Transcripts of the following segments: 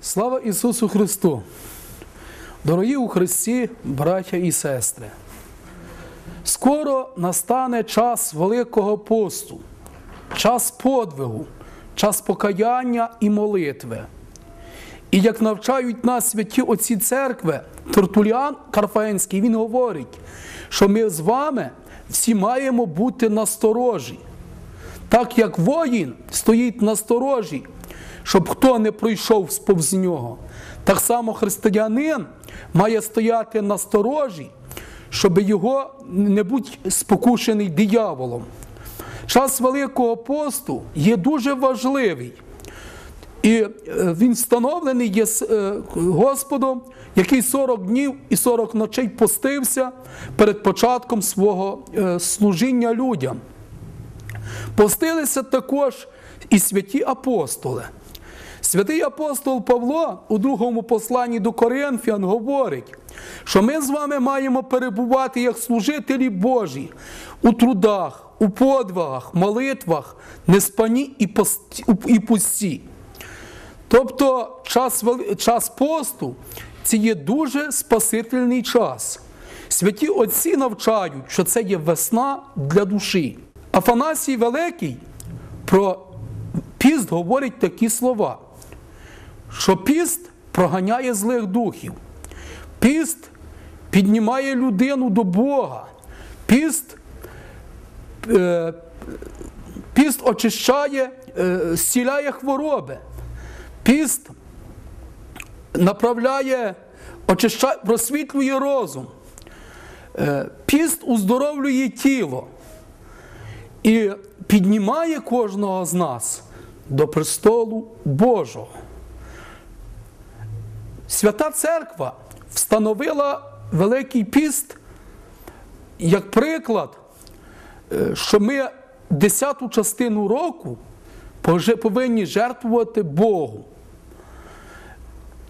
Слава Ісусу Христу! Дорогі у Христі, браття і сестри! Скоро настане час Великого посту, час подвигу, час покаяння і молитви. І як навчають нас святі отці церкви, Тортуліан Карфаенський, він говорить, що ми з вами всі маємо бути насторожі. Так як воїн стоїть на сторожі, щоб хто не пройшов сповз нього, так само християнин має стояти на сторожі, щоб його не бути спокушений дияволом. Час Великого посту є дуже важливий. І е, він встановлений є е, Господом, який 40 днів і 40 ночей постився перед початком свого е, служіння людям. Постилися також і святі апостоли. Святий апостол Павло у другому посланні до Коринфян говорить, що ми з вами маємо перебувати як служителі Божі у трудах, у подвигах, молитвах, неспані і пусті. Тобто час час посту це є дуже спасительний час. Святі Отці навчають, що це є весна для душі. Афанасій Великий про піст говорить такі слова, що піст проганяє злих духів, піст піднімає людину до Бога, піст е, піст очищає, е, зціляє хвороби, піст направляє, очищає, просвітлює розум, е, піст уздоровлює тіло і піднімає кожного з нас до престолу Божого. Свята Церква встановила Великий піст як приклад, е, що ми десяту частину року повинні жертвувати Богу.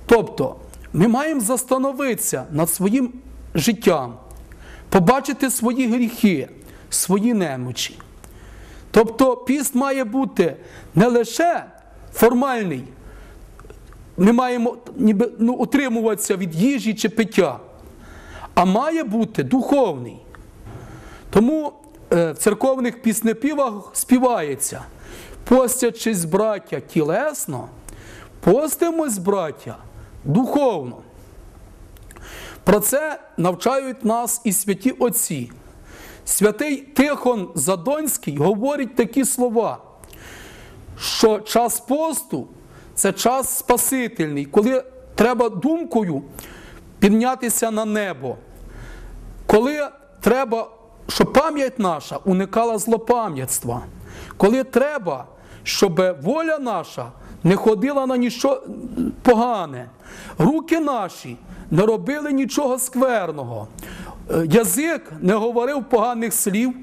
Тобто ми маємо застановитися над своїм життям, побачити свої гріхи, свої немочі. Тобто піст має бути не лише формальний, ми маємо ніби, ну, утримуватися від їжі чи пиття, а має бути духовний. Тому е, в церковних піснепівах співається, постячись браття тілесно, постимось браття духовно. Про це навчають нас і святі Отці. Святий Тихон Задонський говорить такі слова, що час посту це час спасительний, коли треба думкою піднятися на небо, коли треба, щоб пам'ять наша уникала злопам'ятства, коли треба, щоб воля наша не ходила на ніщо погане, руки наші не робили нічого скверного. Язик не говорив поганих слів,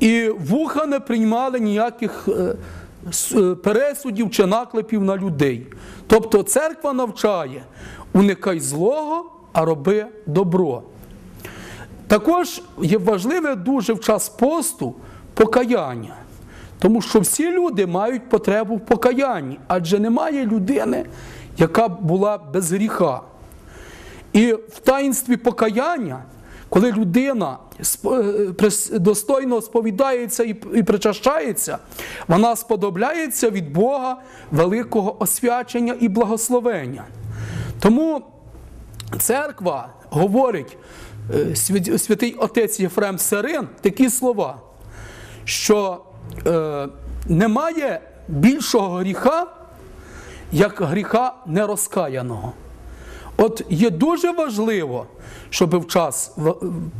і вуха не приймали ніяких пересудів чи наклепів на людей. Тобто церква навчає, уникай злого, а роби добро. Також є важливе дуже в час посту покаяння. Тому що всі люди мають потребу в покаянні, адже немає людини, яка була без гріха. І в таїнстві покаяння, коли людина достойно сповідається і причащається, вона сподобляється від Бога великого освячення і благословення. Тому церква говорить, святий отець Єфрем Сарин, такі слова, що е, немає більшого гріха, як гріха нерозкаяного. От є дуже важливо, щоб в час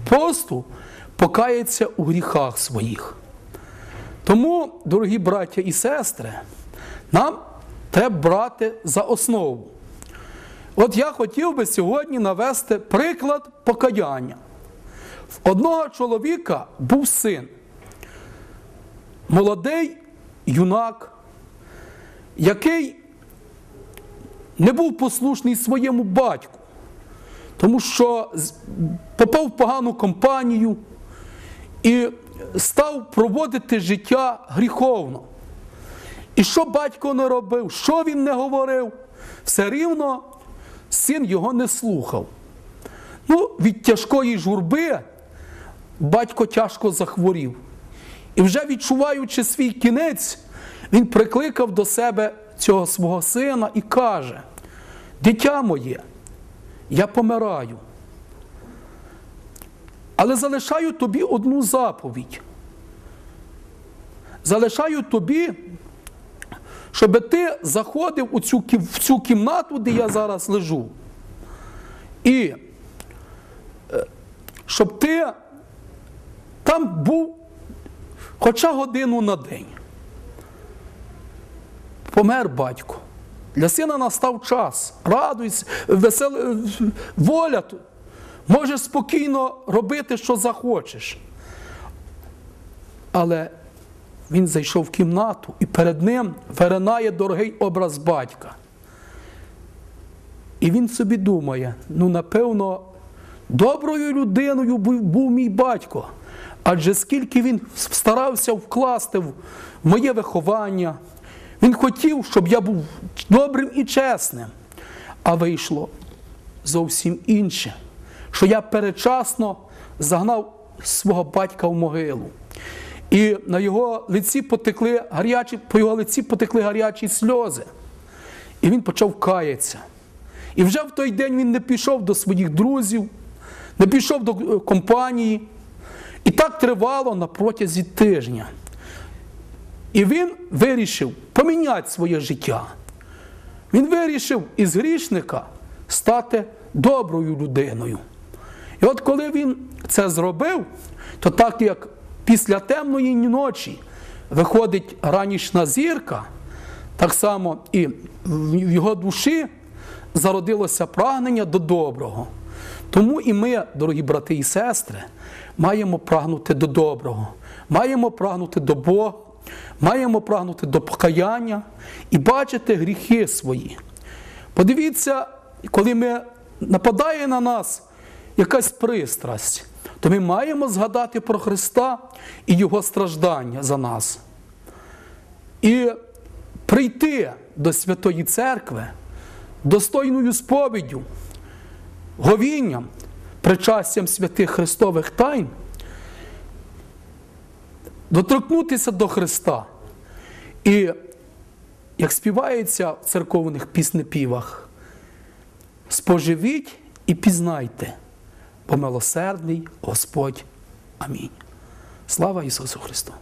посту покаятися у гріхах своїх. Тому, дорогі браття і сестри, нам треба брати за основу. От я хотів би сьогодні навести приклад покаяння. В одного чоловіка був син, молодий юнак, який не був послушний своєму батьку, тому що попав в погану компанію і став проводити життя гріховно. І що батько не робив, що він не говорив, все рівно син його не слухав. Ну, від тяжкої журби батько тяжко захворів. І вже відчуваючи свій кінець, він прикликав до себе цього свого сина і каже: Дитя моє, я помираю. Але залишаю тобі одну заповідь. Залишаю тобі, щоб ти заходив у цю, в цю кімнату, де я зараз лежу. І е, щоб ти там був хоча годину на день. Помер батько. Для сина настав час. Радуйся, весел... воля. Можеш спокійно робити, що захочеш. Але він зайшов в кімнату і перед ним виринає дорогий образ батька. І він собі думає: ну, напевно, доброю людиною був мій батько. Адже скільки він старався вкласти в моє виховання, він хотів, щоб я був добрим і чесним. А вийшло зовсім інше, що я передчасно загнав свого батька в могилу. І на його лиці потекли гарячі, по його лиці потекли гарячі сльози. І він почав каятися. І вже в той день він не пішов до своїх друзів, не пішов до компанії. І так тривало на протязі тижня. І він вирішив поміняти своє життя. Він вирішив із грішника стати доброю людиною. І от коли він це зробив, то так як після темної ночі виходить ранішна зірка, так само і в його душі зародилося прагнення до доброго. Тому і ми, дорогі брати і сестри, маємо прагнути до доброго, маємо прагнути до Бога, маємо прагнути до покаяння і бачити гріхи свої. Подивіться, коли ми нападає на нас якась пристрасть, то ми маємо згадати про Христа і Його страждання за нас. І прийти до Святої Церкви достойною сповіддю, говінням, причастям святих Христових тайн, доторкнутися до Христа. І, як співається в церковних піснепівах, споживіть і пізнайте, бо милосердний Господь. Амінь. Слава Ісусу Христу!